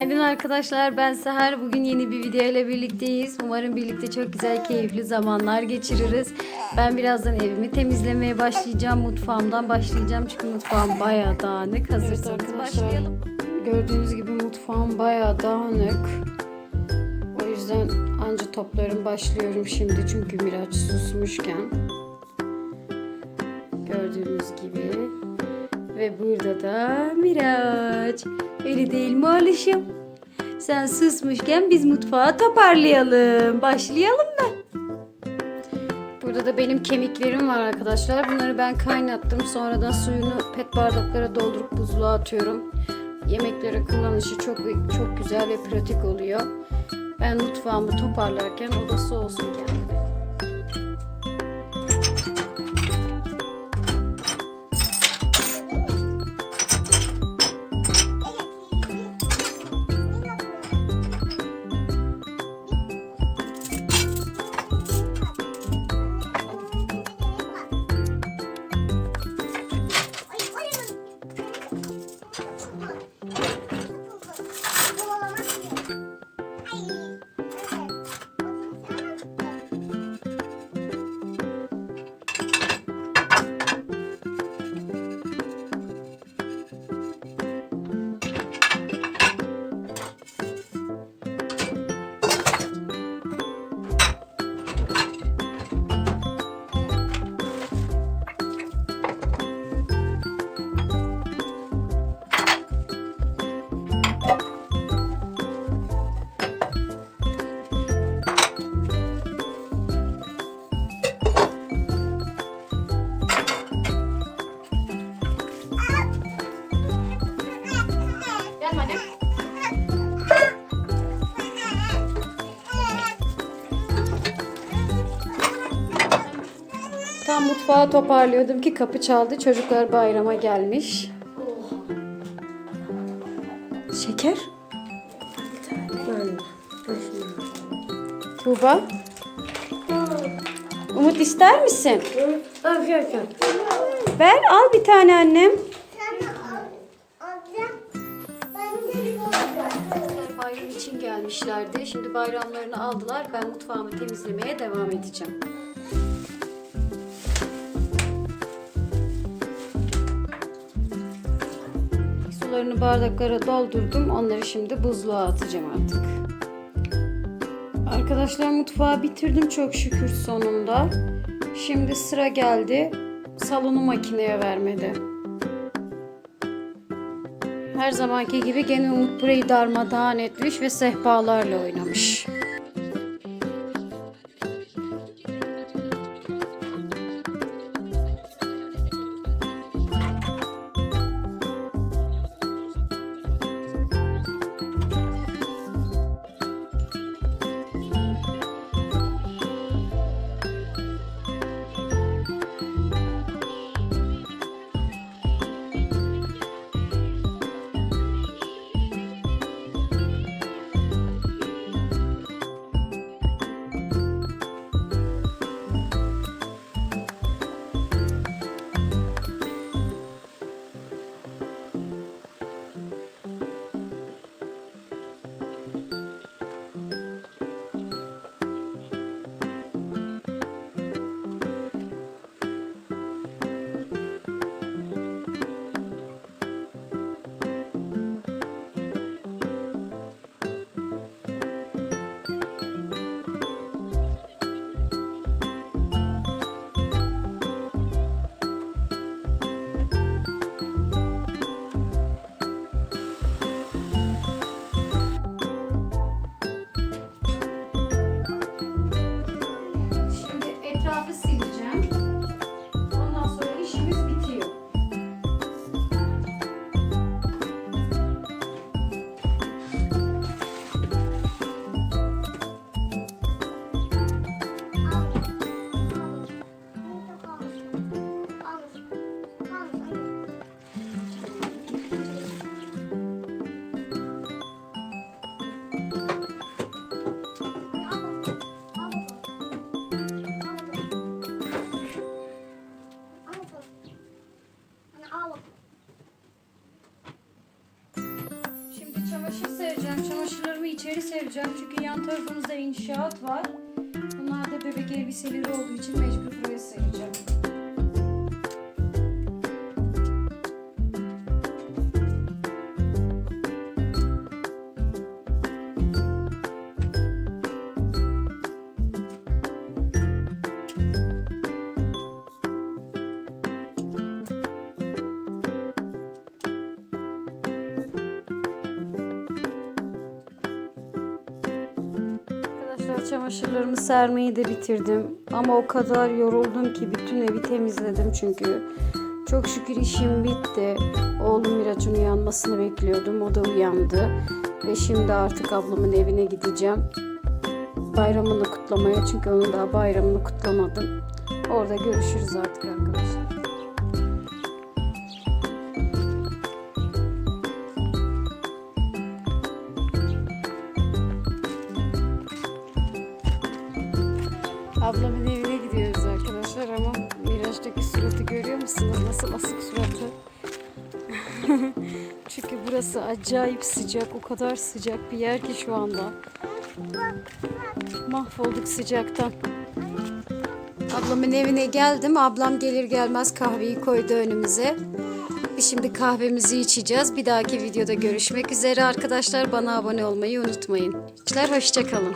Günaydın arkadaşlar ben Seher. Bugün yeni bir video ile birlikteyiz. Umarım birlikte çok güzel keyifli zamanlar geçiririz. Ben birazdan evimi temizlemeye başlayacağım. Mutfağımdan başlayacağım çünkü mutfağım bayağı dağınık. Hazırsanız başlayalım. Gördüğünüz gibi mutfağım bayağı dağınık. O yüzden anca toplarım başlıyorum şimdi çünkü Miraç susmuşken. Gördüğünüz gibi. Ve burada da Miraç. Öyle değil mi oğluşum? Sen susmuşken biz mutfağı toparlayalım. Başlayalım mı? Burada da benim kemiklerim var arkadaşlar. Bunları ben kaynattım. Sonradan suyunu pet bardaklara doldurup buzluğa atıyorum. Yemeklere kullanışı çok çok güzel ve pratik oluyor. Ben mutfağımı toparlarken odası olsun kendime. Tam mutfağı toparlıyordum ki kapı çaldı. Çocuklar bayrama gelmiş. Şeker? Tuğba? Umut ister misin? Ver al bir tane annem. Bayram için gelmişlerdi. Şimdi bayramlarını aldılar. Ben mutfağımı temizlemeye devam edeceğim. Sularını bardaklara doldurdum. Onları şimdi buzluğa atacağım artık. Arkadaşlar mutfağı bitirdim çok şükür sonunda. Şimdi sıra geldi salonu makineye vermedi. Her zamanki gibi gene Umut burayı darmadağın etmiş ve sehpalarla oynamış. Sereceğim. Çamaşırlarımı içeri sereceğim. Çünkü yan tarafımızda inşaat var. Bunlar da bebek elbiseleri olduğu için mecbur buraya Arkadaşlar çamaşırlarımı sermeyi de bitirdim. Ama o kadar yoruldum ki bütün evi temizledim çünkü. Çok şükür işim bitti. Oğlum Miraç'ın uyanmasını bekliyordum. O da uyandı. Ve şimdi artık ablamın evine gideceğim. Bayramını kutlamaya çünkü onun daha bayramını kutlamadım. Orada görüşürüz artık arkadaşlar. Ablamın evine gidiyoruz arkadaşlar ama Miraç'taki suratı görüyor musunuz? Nasıl asık suratı. Çünkü burası acayip sıcak. O kadar sıcak bir yer ki şu anda. Mahvolduk sıcaktan. Ablamın evine geldim. Ablam gelir gelmez kahveyi koydu önümüze. Şimdi kahvemizi içeceğiz. Bir dahaki videoda görüşmek üzere arkadaşlar. Bana abone olmayı unutmayın. Hoşçakalın.